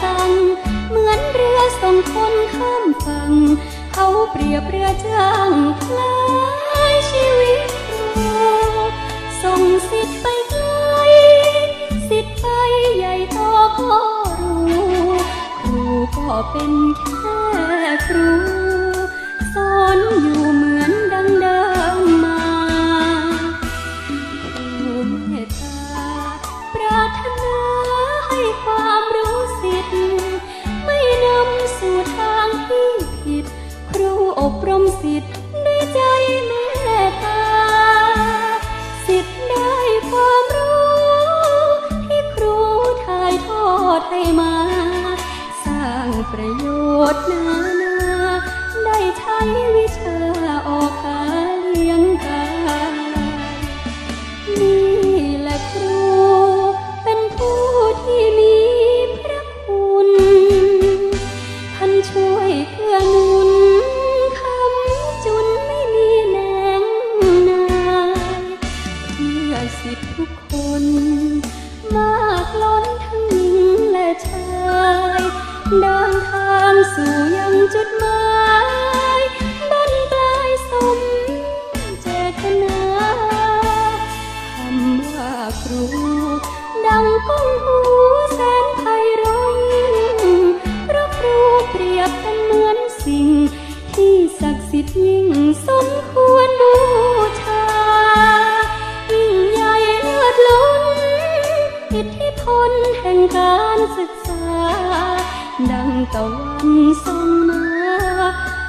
สั่งเหมือนเรือส่งคนข้ามฝั่งเขาเปรียบเรือจ้างคลายชีวิตเราส่งสิทธิ์ไปไกลสิทธิ์ไปใหญ่โตก็รู้ครูก็เป็นแค่ครู สิทธิทุกคน มากล้นทั้งหญิงและชาย เดินทางสู่ยังจุดหมาย ตะวันส่องมา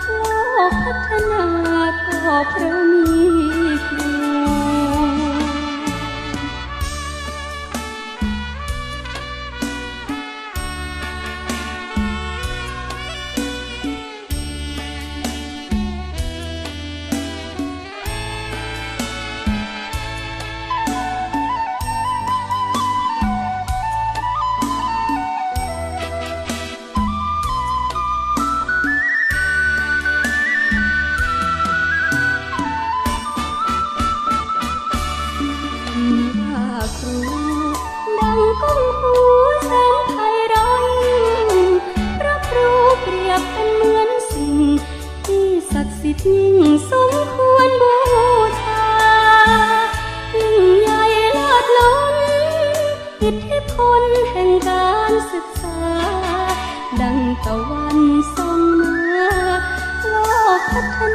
โลกพัฒนาก็เพราะ สิทธิ์ยิ่งสมควรบูชายิ่งใหญ่เลิศล้นอิทธิพลแห่งการศึกษา ดังตะวันส่องมาโลกพัฒนา